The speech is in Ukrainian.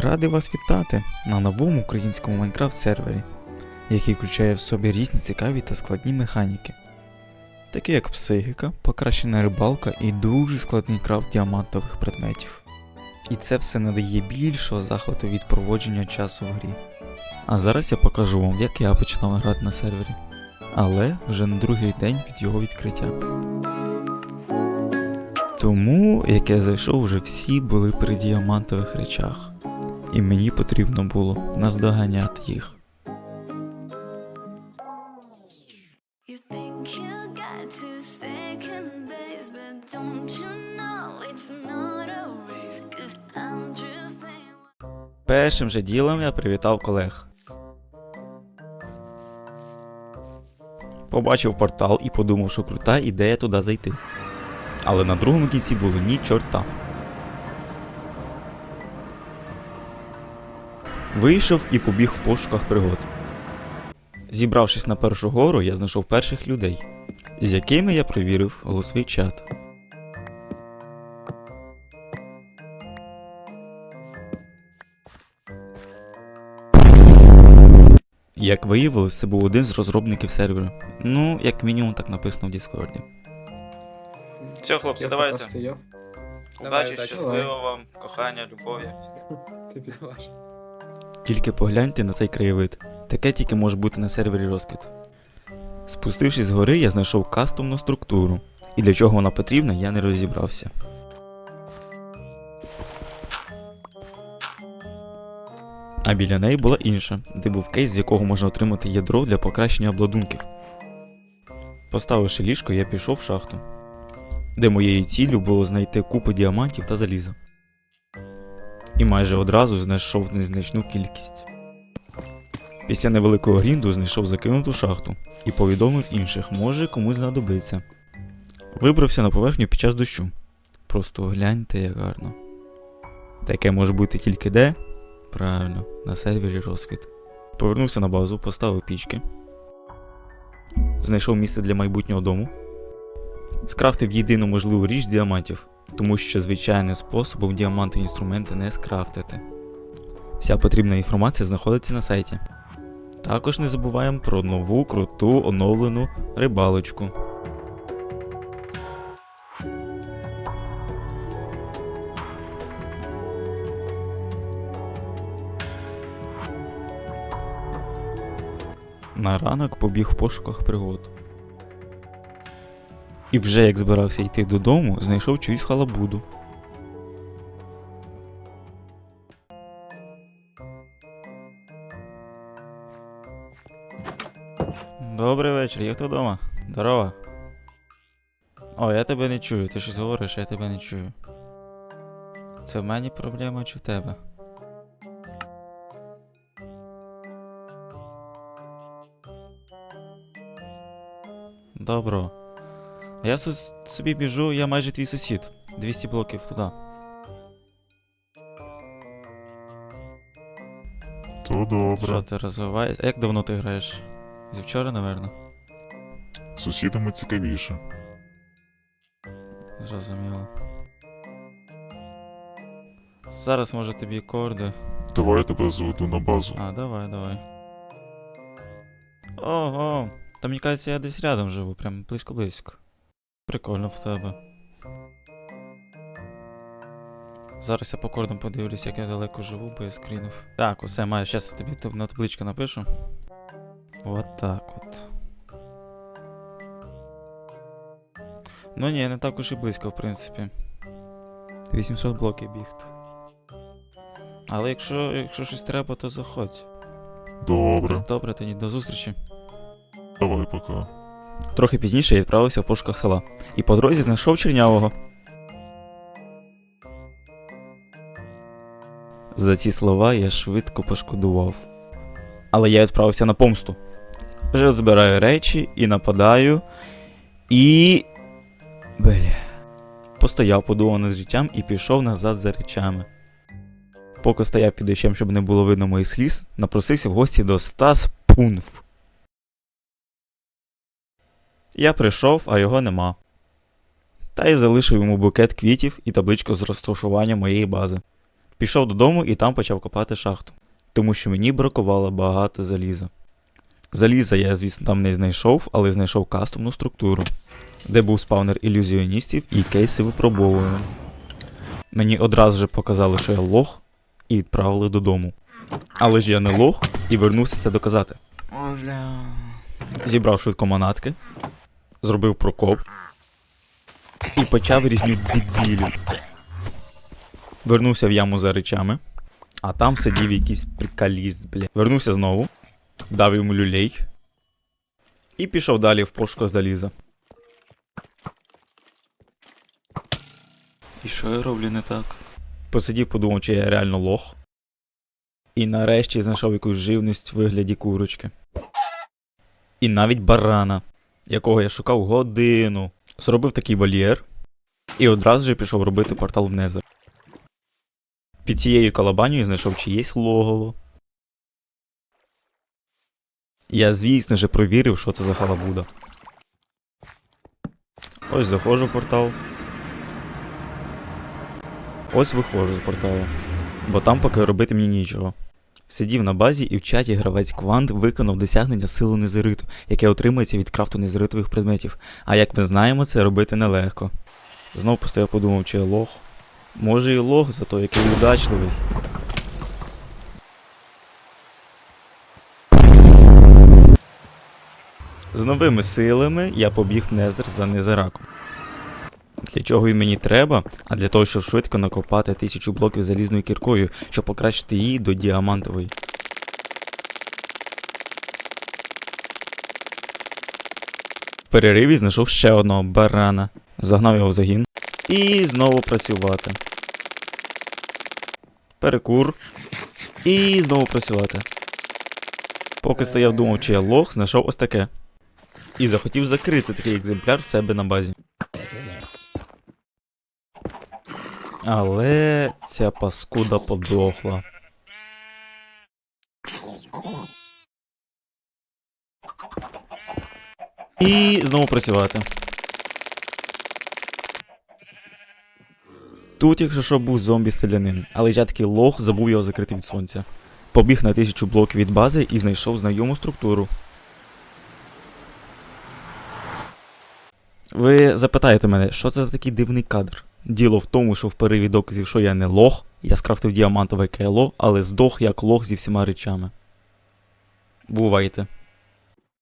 Радий вас вітати на новому українському Майнкрафт сервері, який включає в собі різні цікаві та складні механіки, такі як психіка, покращена рибалка і дуже складний крафт діамантових предметів. І це все надає більшого захвату від проводження часу в грі. А зараз я покажу вам, як я починав грати на сервері, але вже на другий день від його відкриття. Тому, як я зайшов, вже всі були при діамантових речах, і мені потрібно було наздоганяти їх. Першим же ділом я привітав колег. Побачив портал і подумав, що крута ідея туди зайти. Але на другому кінці було ні чорта. Вийшов і побіг в пошуках пригод. Зібравшись на першу гору, я знайшов перших людей, з якими я провірив голосовий чат. Як виявилось, це був один з розробників серверу. Ну, як мінімум, так написано в Діскорді. Все, хлопці, Я давайте. Удачі, щасливо вам, кохання, любові. Ти. Тільки погляньте на цей краєвид. Таке тільки може бути на сервері розквіт. Спустившись з гори, я знайшов кастомну структуру. І для чого вона потрібна, я не розібрався. А біля неї була інша, де був кейс, з якого можна отримати ядро для покращення обладунків. Поставивши ліжко, я пішов в шахту, де моєю ціллю було знайти купу діамантів та заліза. І майже одразу знайшов незначну кількість. Після невеликого грінду знайшов закинуту шахту і повідомив інших, може комусь знадобиться. Вибрався на поверхню під час дощу. Просто гляньте, як гарно. Таке може бути тільки де? Правильно, на сервері розквіт. Повернувся на базу, поставив пічки. Знайшов місце для майбутнього дому. Скрафтив єдину можливу річ діамантів, тому що звичайним способом діаманти інструменти не скрафтити. Вся потрібна інформація знаходиться на сайті. Також не забуваємо про нову круту оновлену рибалочку. На ранок побіг в пошуках пригод. І вже як збирався йти додому, знайшов чиюсь халабуду. Добрий вечір, є хто вдома? Здорово. О, я тебе не чую, ти щось говориш, я тебе не чую. Це в мене проблема чи в тебе? Добро. Я собі біжу, я майже твій сусід. 200 блоків туди. То добре. Що ти розвиваєшся? Як давно ти граєш? Зі вчора, напевно. З Сусідами цікавіше. Зрозуміло. Зараз може тобі корди. Давай я тебе заведу на базу. А, давай, давай. Ого. Та мені кажеться, я десь рядом живу, прям близько-близько. Прикольно в тебе. Зараз я по кордам подивлюсь, як я далеко живу, бо я скрінув. Так, усе маю. Щас я тобі на табличку напишу. От так от. Ну ні, не так уж і близько, в принципі. 800 блоків бігти. Але якщо, якщо щось треба, то заходь. Добре. Добре, тоді до зустрічі. Давай пока. Трохи пізніше я відправився в пошуках села і по дорозі знайшов чернявого. За ці слова я швидко пошкодував. Але я відправився на помсту. Вже збираю речі і нападаю. І. Бля. Постояв, подумав над життям і пішов назад за речами. Поки стояв під дощем, щоб не було видно моїх сліз, напросився в гості до Стас Пунф. Я прийшов, а його нема. Та й залишив йому букет квітів і табличку з розташування моєї бази. Пішов додому і там почав копати шахту, тому що мені бракувало багато заліза. Заліза я, звісно, там не знайшов, але знайшов кастомну структуру, де був спавнер ілюзіоністів і кейси випробовування. Мені одразу же показали, що я лох, і відправили додому. Але ж я не лох і вернувся це доказати. Зібрав швидко манатки, зробив прокоп і почав різню дебілів. Вернувся в яму за речами, а там сидів якийсь прикаліст, бля. Вернувся знову, дав йому люлей і пішов далі в пошуках заліза. І що я роблю не так? Посидів, подумав, чи я реально лох. І нарешті знайшов якусь живність в вигляді курочки. І навіть барана, якого я шукав годину. Зробив такий вольєр і одразу же пішов робити портал в Незер. Під цією колобанію знайшов чиєсь логово. Я, звісно же, провірив, що це за халабуда. Ось заходжу в портал. Ось виходжу з порталу. Бо там поки робити мені нічого. Сидів на базі і в чаті гравець Квант виконав досягнення сили незериту, яке отримується від крафту незеритових предметів. А як ми знаємо, це робити нелегко. Знов постояв подумав, чи я лох. Може і лох, зато який удачливий. З новими силами я побіг в Незер за Незераком. Для чого він мені треба? А для того, щоб швидко накопати тисячу блоків залізною кіркою, щоб покращити її до діамантової. В перериві знайшов ще одного барана, загнав його в загін і знову працювати. Перекур. І знову працювати. Поки стояв думав, чи я лох, знайшов ось таке. І захотів закрити такий екземпляр в себе на базі. Але ця паскуда подохла. І знову працювати. Тут, якщо що, був зомбі-селянин, але я такий лох забув його закрити від сонця. Побіг на тисячу блоків від бази і знайшов знайому структуру. Ви запитаєте мене, що це за такий дивний кадр? Діло в тому, що в переві доказів, що я не лох, я скрафтив діамантове кайло, але здох як лох зі всіма речами. Бувайте.